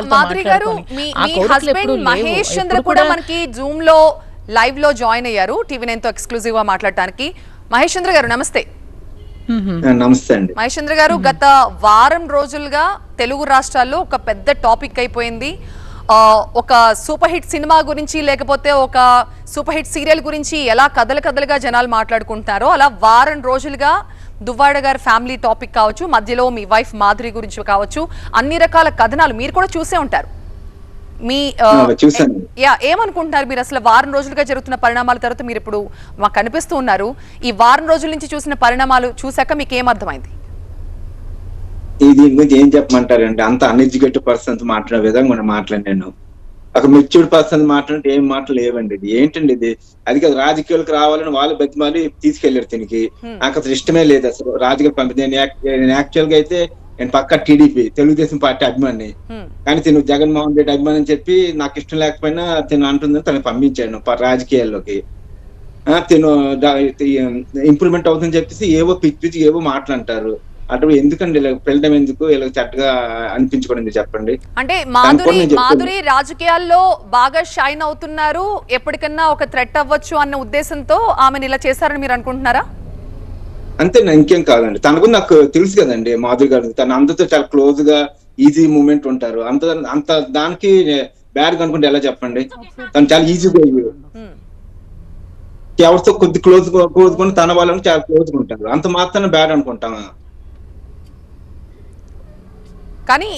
మాధురి గారు. మీ హస్బెండ్. మహేష్ చంద్ర కూడా మనకి జూమ్లో లైవ్లో జాయిన్ అయ్యారు. టీవీ నైన్తో ఎక్స్క్లూజివ్గా మాట్లాడటానికి. మహేష్ చంద్ర గారు నమస్తే. నమస్తే అండి. మహేష్ చంద్ర గారు గత వారం రోజులుగా తెలుగు రాష్ట్రాల్లో ఒక పెద్ద టాపిక్ అయిపోయింది. ఆ, ఒక సూపర్ హిట్ సినిమా గురించి లేకపోతే ఒక సూపర్ హిట్ సీరియల్ గురించి ఎలా కథలు కథలుగా జనాలు మాట్లాడుకుంటున్నారో అలా వారం రోజులుగా దువ్వాడ గారి ఫ్యామిలీ టాపిక్ కావచ్చు మధ్యలో మీ వైఫ్ మాధురి గురించి కావచ్చు అన్ని రకాల కథనాలు మీరు కూడా చూసే ఉంటారు. మీ. యా ఏమనుకుంటున్నారు మీరు? అసలు వారం రోజులుగా జరుగుతున్న పరిణామాల తర్వాత మీరు ఇప్పుడు మాకు కనిపిస్తూ ఉన్నారు. ఈ వారం రోజుల నుంచి చూసిన పరిణామాలు చూశాక మీకు ఏమర్థమైంది దీని గురించి ఏం చెప్పమంటారండి అంత అన్ఎడ్యుకేటెడ్ పర్సన్స్ మాట్లాడే విధంగా మనం ఒక మెచ్యూర్డ్ పర్సన్ మాట్లాడితే ఏం మాటలు లేవండి. ఇది ఏంటండి ఇది? అది కాదు రాజకీయాలకు రావాలని వాళ్ళు బతిమాలి తీసుకెళ్ళారు దీనికి నాకు అసలు ఇష్టమే లేదు అసలు. రాజకీయ పంపి నేను యాక్చువల్గా అయితే నేను పక్క టీడీపీ తెలుగుదేశం పార్టీ అభిమాని. కానీ తిను జగన్మోహన్ రెడ్డి అభిమాని అని చెప్పి నాకు ఇష్టం లేకపోయినా తిను అంటుందని తనకు పంపించాను రాజకీయాల్లోకి. ఆ, తిను ఇంప్రూవ్మెంట్ అవుతుందని చెప్పేసి ఏవో పిచ్చి పిచ్చి ఏవో మాట్లాంటారు అటు ఎందుకండి ఇలా వెళ్ళడం ఎందుకు? ఇలా చెట్టగా అనిపించుకోవడం ఎందుకు చెప్పండి. అంటే మాధురి. మాధురి రాజకీయాల్లో బాగా షైన్ అవుతున్నారు. ఎప్పటికన్నా ఒక థ్రెట్ అవ్వచ్చు అన్న ఉద్దేశంతో ఆమెను ఇలా చేశారని మీరు అనుకుంటున్నారా? అంతే నా ఇంకేం కాదండి. తన గురించి నాకు తెలుసు కదండి మాధురి గారు. తను అందరితో చాలా క్లోజ్గా ఈజీ మూమెంట్ ఉంటారు. అంత అంత దానికి బ్యాడ్ అనుకుంటే ఎలా చెప్పండి? తను చాలా ఈజీగా. ఎవరితో కొద్ది క్లోజ్ క్లోజ్ కొని తన వాళ్ళని చాలా క్లోజ్గా ఉంటారు. అంత మాత్రం బ్యాడ్ అనుకుంటామా కానీ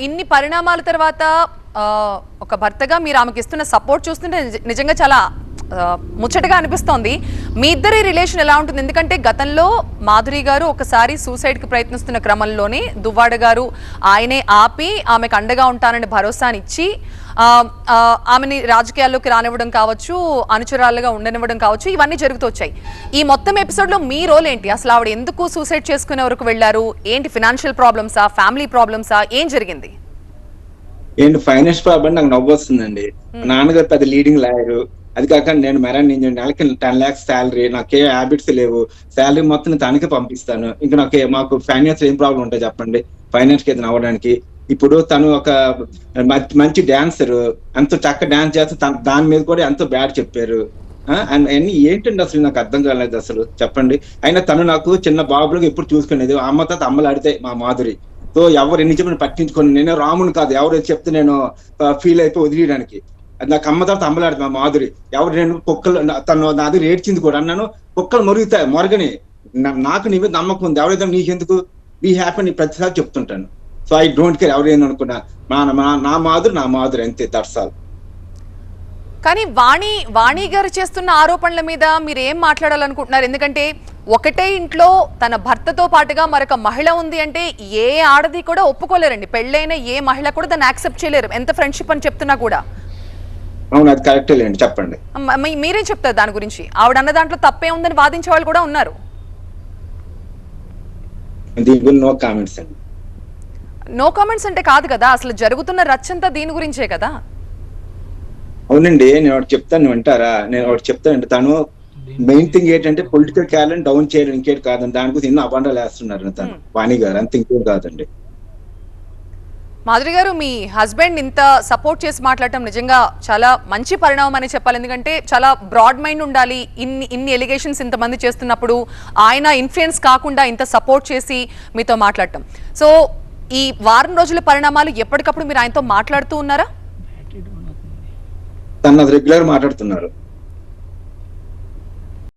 ఇన్ని పరిణామాల తర్వాత ఆ, ఒక భర్తగా మీరు ఆమెకి ఇస్తున్న సపోర్ట్ చూస్తుంటే నిజ- నిజంగా చాలా ముచ్చటగా అనిపిస్తోంది. మీ ఇద్దరి రిలేషన్ ఎలా ఉంటుంది? ఎందుకంటే గతంలో మాధురి గారు ఒకసారి సూసైడ్కి ప్రయత్నిస్తున్న క్రమంలోనే దువ్వాడ గారు ఆయనే ఆపి ఆమెకు అండగా ఉంటానని భరోసానిచ్చి ఆమెని రాజకీయాల్లోకి రానివ్వడం కావచ్చు అనుచరాలుగా ఉండనివ్వడం కావచ్చు ఇవన్నీ జరుగుతూ వచ్చాయి. ఈ మొత్తం ఎపిసోడ్లో మీ రోల్ ఏంటి? అసలు ఆవిడ ఎందుకు సూసైడ్ చేసుకునే వరకు వెళ్ళారు? ఏంటి ఫినాన్షియల్ ప్రాబ్లమ్సా? ఫ్యామిలీ ప్రాబ్లమ్సా? ఏం జరిగింది? ఏంటి ఫైనాన్స్ ప్రాబ్లం నాకు నవ్వు వస్తుందండి. నాన్నగారు పెద్ద లీడింగ్ లాయర్. అది కాక నేను మెరాన్ నేను నెలకి టెన్ లాక్స్ శాలరీ నాకు ఏ హ్యాబిట్స్ లేవు. శాలరీ మొత్తం తనకి తనకే పంపిస్తాను. ఇంకా నాకు మాకు ఫైనాన్స్ ఏం ప్రాబ్లం ఉంటాయి చెప్పండి. ఫైనాన్స్కి ఏదైనా అవ్వడానికి. ఇప్పుడు తను ఒక మంచి- డాన్సర్. ఎంతో చక్క డాన్స్ చేస్తే దాని మీద కూడా ఎంతో బ్యాడ్ చెప్పారు. అండ్ అన్ని ఏంటండి అసలు నాకు అర్థం కాలేదు అసలు. చెప్పండి. అయినా తను నాకు చిన్న బాబులకు ఎప్పుడు చూసుకునేది. అమ్మ తాత అమ్మలు ఆడితే మా మాధురి. సో ఎవరు ఎన్ని చెప్పిన పట్టించుకొని. నేను రాముని కాదు. ఎవరు చెప్తే నేను ఫీల్ అయిపోయి వదిలేయడానికి. నాకు అమ్మ తర్వాత అమ్మలాడుతుంది మా మాధురి. ఎవరు నేను కుక్కలు తను నాది ఏడ్చింది కూడా. అన్నాను కుక్కలు మరుగుతాయి మొరగని. నాకు నీ మీద నమ్మకం ఉంది. ఎవరైతే నీకెందుకు? బీ హ్యాపీ నీ ప్రతిసారి చెప్తుంటాను. సో ఐ డోంట్ కేర్ ఎవరైనా అనుకున్నా నా మా- నా మాధురి నా మాధురి అంతే. దర్శాలు కానీ వాణి వాణి గారు చేస్తున్న ఆరోపణల మీద మీరు ఏం మాట్లాడాలనుకుంటున్నారు? ఎందుకంటే ఒకటే ఇంట్లో తన భర్తతో పాటుగా మరొక మహిళ ఉంది అంటే ఏ ఆడది కూడా ఒప్పుకోలేరండి. పెళ్ళైన ఏ మహిళ కూడా దాన్ని యాక్సెప్ట్ చేయలేరు. ఎంత ఫ్రెండ్షిప్ అని చెప్తున్నా కూడా. అవును అది కరెక్టే లేండి చెప్పండి. మీరేం చెప్తారు దాని గురించి? ఆవిడ అన్న దాంట్లో తప్పే ఉందని వాదించే వాళ్ళు కూడా ఉన్నారు. నో కామెంట్స్ అండి. నో కామెంట్స్ అంటే కాదు కదా అసలు జరుగుతున్న రచ్చంతా దీని గురించే కదా? అవునండి నేను ఒకటి చెప్తాను వింటారా? నేను ఒకటి చెప్తానండి తను మెయిన్ థింగ్ ఏంటంటే పొలిటికల్ క్యాలెంట్ డౌన్ చేయడం ఇంకేటి కాదండి. దాని గురించి ఎన్నో అబండాలు వేస్తున్నారు తను వాణి గారు అంత ఇంకేం కాదండి. మాధురి గారు మీ హస్బెండ్ ఇంత సపోర్ట్ చేసి మాట్లాడటం నిజంగా చాలా మంచి పరిణామం అని చెప్పాలి. ఎందుకంటే చాలా బ్రాడ్ మైండ్ ఉండాలి. ఇన్ని ఇన్ని ఎలిగేషన్స్ ఇంతమంది చేస్తున్నప్పుడు ఆయన ఇన్ఫ్లుయెన్స్ కాకుండా ఇంత సపోర్ట్ చేసి మీతో మాట్లాడటం. సో ఈ వారం రోజుల పరిణామాలు ఎప్పటికప్పుడు మీరు ఆయనతో మాట్లాడుతూ ఉన్నారా? రెగ్యులర్ మాట్లాడుతున్నారు.